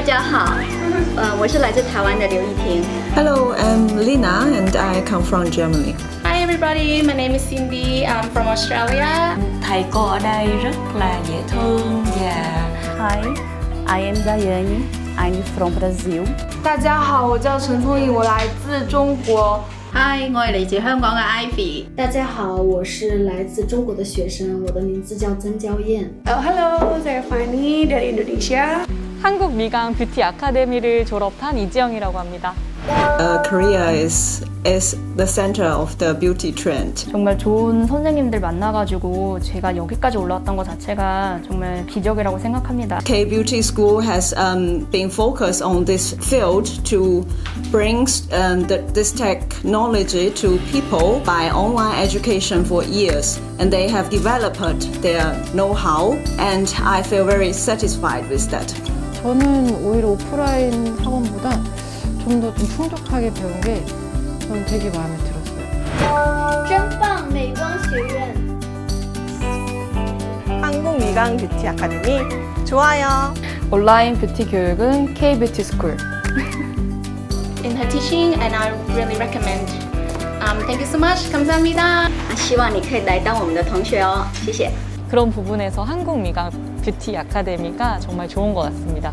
大家好，呃，我是来自台湾的刘亦婷。Hello, I'm Lina and I come from Germany. Hi everybody, my name is Cindy. I'm from Australia. Thầy cô ở đây rất là dễ thương và Hi, I am Daiane. I'm from Brazil. 大家好，我叫陈聪颖，我来自中国。Hi，我係嚟自香港嘅 Ivy。大家好，我是来自中国的学生，我的名字叫曾娇燕。Oh, hello, saya Fanny dari Indonesia. 한국 미강 뷰티 아카데미를 졸업한 이지영이라고 합니다. Uh, Korea is is the center of the beauty trend. 정말 좋은 선생님들 만나가지고 제가 여기까지 올라왔던 것 자체가 정말 기적이라고 생각합니다. K Beauty School has um, been focused on this field to bring um, the, this technology to people by online education for years, and they have developed their know-how, and I feel very satisfied with that. 저는 오히려 오프라인 학원보다 좀 더 좀 풍족하게 배운 게 저는 되게 마음에 들었어요. 真棒美光学院。 한국 미강 뷰티 아카데미 좋아요. 온라인 뷰티 교육은 K 뷰티 스쿨. In her teaching, and I really recommend. Um, thank you so much. 감사합니다. 希望你可以来当我们的同学哦，谢谢。 그런 부분에서 한국 미강 뷰티 아카데미가 정말 좋은 것 같습니다.